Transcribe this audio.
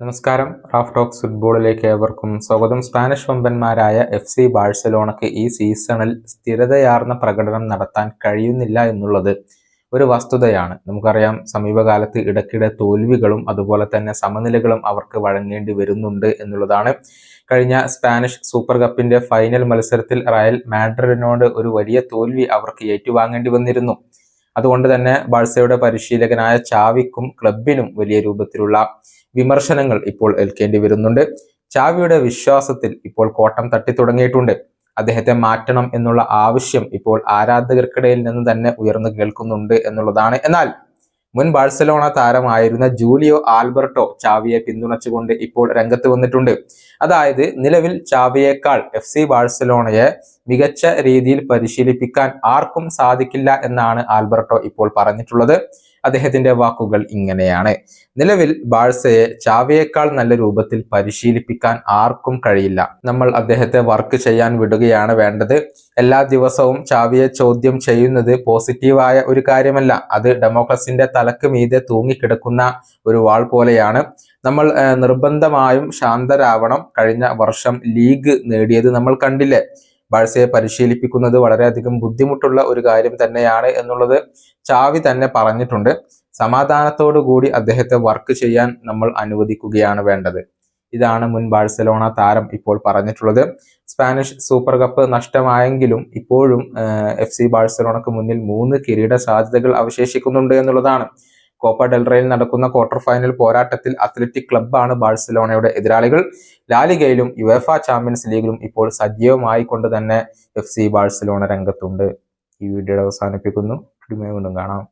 നമസ്കാരം. Raf talks ഫുട്ബോളിലേക്ക് ഏവർക്കും സ്വാഗതം. സ്പാനിഷ് വമ്പന്മാരായ എഫ് സി ബാഴ്സലോണക്ക് ഈ സീസണിൽ സ്ഥിരതയാർന്ന പ്രകടനം നടത്താൻ കഴിയുന്നില്ല എന്നുള്ളത് ഒരു വസ്തുതയാണ്. നമുക്കറിയാം സമീപകാലത്ത് ഇടയ്ക്കിടെ തോൽവികളും അതുപോലെ തന്നെ സമനിലകളും അവർക്ക് വഴങ്ങേണ്ടി വരുന്നുണ്ട് എന്നുള്ളതാണ്. കഴിഞ്ഞ സ്പാനിഷ് സൂപ്പർ കപ്പിന്റെ ഫൈനൽ മത്സരത്തിൽ റയൽ മാഡ്രിഡിനോട് ഒരു വലിയ തോൽവി അവർക്ക് ഏറ്റുവാങ്ങേണ്ടി വന്നിരുന്നു. അതുകൊണ്ട് തന്നെ ബാഴ്സയുടെ പരിശീലകനായ ചാവിക്കും ക്ലബിനും വലിയ രൂപത്തിലുള്ള വിമർശനങ്ങൾ ഇപ്പോൾ ഏൽക്കേണ്ടി വരുന്നുണ്ട്. ചാവിയുടെ വിശ്വാസത്തിൽ ഇപ്പോൾ കോട്ടം തട്ടി തുടങ്ങിയിട്ടുണ്ട്. അദ്ദേഹത്തെ മാറ്റണം എന്നുള്ള ആവശ്യം ഇപ്പോൾ ആരാധകർക്കിടയിൽ നിന്ന് തന്നെ ഉയർന്നു കേൾക്കുന്നുണ്ട് എന്നുള്ളതാണ്. എന്നാൽ മുൻ ബാഴ്സലോണ താരമായിരുന്ന ജൂലിയോ ആൽബർട്ടോ ചാവിയെ പിന്തുണച്ചുകൊണ്ട് ഇപ്പോൾ രംഗത്ത് വന്നിട്ടുണ്ട്. അതായത് നിലവിൽ ചാവിയേക്കാൾ എഫ് സി ബാഴ്സലോണയെ മികച്ച രീതിയിൽ പരിശീലിപ്പിക്കാൻ ആർക്കും സാധിക്കില്ല എന്നാണ് ആൽബർട്ടോ ഇപ്പോൾ പറഞ്ഞിട്ടുള്ളത്. അദ്ദേഹത്തിന്റെ വാക്കുകൾ ഇങ്ങനെയാണ്. നിലവിൽ ബാഴ്സയെ ചാവയേക്കാൾ നല്ല രൂപത്തിൽ പരിശീലിപ്പിക്കാൻ ആർക്കും കഴിയില്ല. നമ്മൾ അദ്ദേഹത്തെ വർക്ക് ചെയ്യാൻ വിടുകയാണ് വേണ്ടത്. എല്ലാ ദിവസവും ചാവിയെ ചോദ്യം ചെയ്യുന്നത് പോസിറ്റീവായ ഒരു കാര്യമല്ല. അത് ഡെമോക്രസിന്റെ തലക്ക് മീതെ തൂങ്ങിക്കിടക്കുന്ന ഒരു വാൾ പോലെയാണ്. നമ്മൾ നിർബന്ധമായും ശാന്തരാവണം. കഴിഞ്ഞ വർഷം ലീഗ് നേടിയത് നമ്മൾ കണ്ടില്ലേ? ബാഴ്സയെ പരിശീലിപ്പിക്കുന്നത് വളരെയധികം ബുദ്ധിമുട്ടുള്ള ഒരു കാര്യം തന്നെയാണ് എന്നുള്ളത് ചാവി തന്നെ പറഞ്ഞിട്ടുണ്ട്. സമാധാനത്തോടു കൂടി അദ്ദേഹത്തെ വർക്ക് ചെയ്യാൻ നമ്മൾ അനുവദിക്കുകയാണ് വേണ്ടത്. ഇതാണ് മുൻ ബാഴ്സലോണ താരം ഇപ്പോൾ പറഞ്ഞിട്ടുള്ളത്. സ്പാനിഷ് സൂപ്പർ കപ്പ് നഷ്ടമായെങ്കിലും ഇപ്പോഴും എഫ് സി ബാഴ്സലോണക്ക് മുന്നിൽ മൂന്ന് കിരീട സാധ്യതകൾ അവശേഷിക്കുന്നുണ്ട് എന്നുള്ളതാണ്. കോപ്പ ഡെൽറയിൽ നടക്കുന്ന ക്വാർട്ടർ ഫൈനൽ പോരാട്ടത്തിൽ അത്ലറ്റിക് ക്ലബ്ബാണ് ബാഴ്സലോണയുടെ എതിരാളികൾ. ലാലിഗയിലും യുഎഫ ചാമ്പ്യൻസ് ലീഗിലും ഇപ്പോൾ സജീവമായി കൊണ്ട് തന്നെ എഫ് സി ബാഴ്സലോണ രംഗത്തുണ്ട്. ഈ വീഡിയോ അവസാനിപ്പിക്കുന്നു. വീണ്ടും കാണാം.